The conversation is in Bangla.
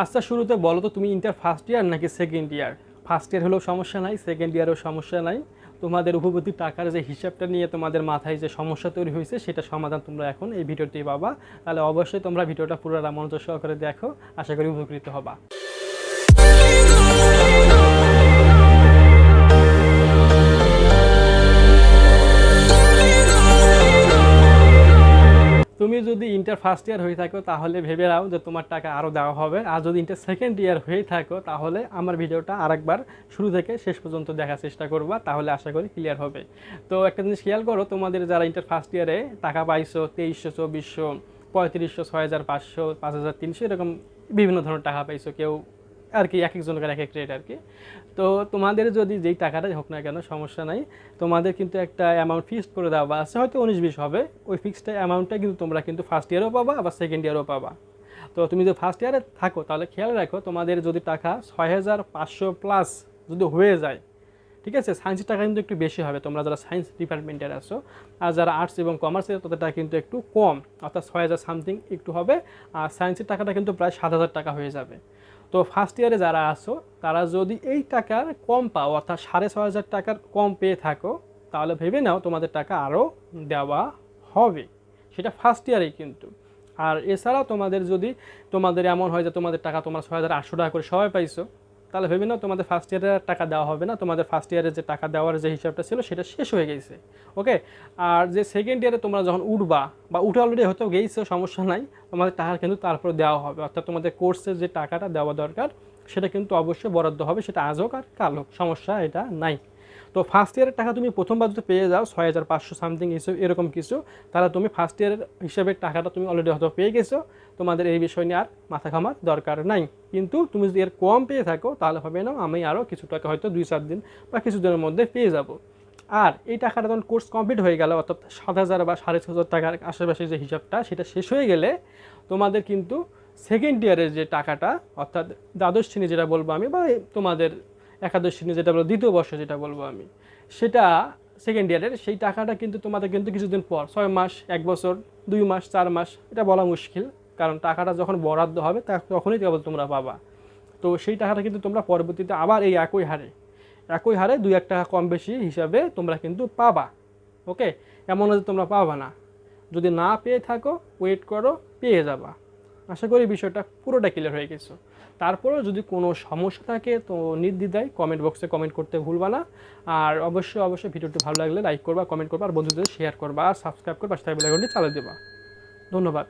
আচ্ছা শুরুতে বলো তো, তুমি ইন্টার ফার্স্ট ইয়ার নাকি সেকেন্ড ইয়ার ফার্স্ট ইয়ার হলেও সমস্যা নাই সেকেন্ড ইয়ারও সমস্যা নাই। তোমাদের উপবর্তী টাকার যে হিসাবটা নিয়ে তোমাদের মাথায় যে সমস্যা তৈরি হয়েছে, সেটা সমাধান তোমরা এখন এই ভিডিওটি পাবা। তাহলে অবশ্যই তোমরা ভিডিওটা পুরো মনোযোগ সহকারে দেখো, আশা করি উপকৃত হবা। তুমি যদি ইন্টার ফার্স্ট ইয়ার হয়ে থাকো, তাহলে ভেবে নাও যে তোমার টাকা আরও দেওয়া হবে। আর যদি ইন্টার সেকেন্ড ইয়ার হয়ে থাকো, তাহলে আমার ভিডিওটা আরেকবার শুরু থেকে শেষ পর্যন্ত দেখার চেষ্টা করবা, তাহলে আশা করি ক্লিয়ার হবে। তো একটা জিনিস খেয়াল করো, তোমাদের যারা ইন্টার ফার্স্ট ইয়ারে টাকা পাইছো, তেইশশো, চব্বিশশো, পঁয়ত্রিশশো, ছয় হাজার পাঁচশো, পাঁচ হাজার তিনশো, এরকম বিভিন্ন ধরনের টাকা পাইছো, কেউ আর কি, এক একজনের এক এক রেট আর কি। তো তোমাদের যদি যেই টাকাটাই হোক না কেন, সমস্যা নাই। তোমাদের কিন্তু একটা অ্যামাউন্ট ফিক্সড করে দেওয়া আছে হয়তো উনিশ বিশ হবে। ওই ফিক্সড অ্যামাউন্টটা কিন্তু তোমরা কিন্তু ফার্স্ট ইয়ারও পাবা, আবার সেকেন্ড ইয়ারও পাবা। তো তুমি যদি ফার্স্ট ইয়ারে থাকো, তাহলে খেয়াল রাখো, তোমাদের যদি টাকা ছয় হাজার পাঁচশো প্লাস যদি হয়ে যায়, ঠিক আছে? সায়েন্সের টাকা কিন্তু একটু বেশি হবে। তোমরা যারা সায়েন্স ডিপার্টমেন্টের আছো, আর যারা আর্টস এবং কমার্সের তাদের টাকা কিন্তু একটু কম। অর্থাৎ ছয় হাজার সামথিং একটু হবে, আর সায়েন্সের টাকাটা কিন্তু প্রায় সাত হাজার টাকা হয়ে যাবে। তো ফার্স্ট ইয়ারে যারা আসো তারা যদি এই টাকার কম পাও, অর্থাৎ সাড়ে ছ হাজার টাকার কম পেয়ে থাকো, তাহলে ভেবে নাও তোমাদের টাকা আরও দেওয়া হবে। সেটা ফার্স্ট ইয়ারেই কিন্তু। আর এছাড়াও তোমাদের যদি, তোমাদের এমন হয় যে তোমাদের টাকা তোমরা ছয় হাজার আটশো টাকা করে সবাই পাইছো তাহলে ভেবে নাও, তোমাদের ফার্স্ট ইয়ারের টাকা দেওয়া হবে না। তোমাদের ফার্স্ট ইয়ারে যে টাকা দেওয়ার যে হিসাবটা ছিল, সেটা শেষ হয়ে গেছে। ওকে আর যে সেকেন্ড ইয়ারে তোমরা যখন উঠবা, বা উঠে অলরেডি হয়তো গেইছো, সমস্যা নাই, তোমাদের টাকা কিন্তু তারপর দেওয়া হবে। অর্থাৎ তোমাদের কোর্সের যে টাকাটা দেওয়া দরকার, সেটা কিন্তু অবশ্যই বরাদ্দ হবে, সেটা আজ হোক আর কাল হোক, সমস্যা এটা নাই। তো ফার্স্ট ইয়ারের টাকা তুমি প্রথমবার যদি পেয়ে যাও, ছয় হাজার পাঁচশো সামথিং হিসেবে এরকম কিছু, তাহলে তুমি ফার্স্ট ইয়ারের হিসেবে টাকাটা তুমি অলরেডি হয়তো পেয়ে গেছো। তোমাদের এই বিষয় নিয়ে আর মাথা ঘামার দরকার নাই। কিন্তু তুমি যদি এর কম পেয়ে থাকো, তাহলে হবে না আমি আরও কিছু টাকা হয়তো দুই চার দিন বা কিছুদিনের মধ্যে পেয়ে যাব। আর এই টাকাটা যখন কোর্স কমপ্লিট হয়ে গেল, অর্থাৎ সাত হাজার বা সাড়ে ছ হাজার টাকার আশেপাশে যে হিসাবটা, সেটা শেষ হয়ে গেলে তোমাদের কিন্তু সেকেন্ড ইয়ারের যে টাকাটা, অর্থাৎ দ্বাদশ শ্রেণি যেটা বলব আমি, বা তোমাদের একাদশ শ্রেণি যেটা বলব, দ্বিতীয় বর্ষ যেটা বলব আমি, সেটা সেকেন্ড ইয়ারের সেই টাকাটা কিন্তু তোমাদের কিন্তু কিছুদিন পর, ছয় মাস, এক বছর, দুই মাস, চার মাস, এটা বলা মুশকিল। কারণ টাকাটা যখন বরাদ্দ হবে তখনই কেবল তোমরা পাবা। তো সেই টাকাটা কিন্তু তোমরা পরবর্তীতে আবার এই একই হারে একই হারে দুই এক টাকা কম বেশি হিসাবে তোমরা কিন্তু পাবা। ওকে এমন যে তোমরা পাবা না। যদি না পেয়ে থাকো ওয়েট করো, পেয়ে যাবা। আশা করি বিষয়টা পুরোটা ক্লিয়ার হয়ে গেছে। তারপরেও যদি কোনো সমস্যা থাকে তো নির্দ্বিধায় কমেন্ট বক্সে কমেন্ট করতে ভুলবা না। আর অবশ্যই অবশ্যই ভিডিওটি ভালো লাগলে লাইক করবা কমেন্ট করবা, আর বন্ধুদের শেয়ার করবা, আর সাবস্ক্রাইব করবা সাথে বেলাইকনটি চালিয়ে দেবা। ধন্যবাদ।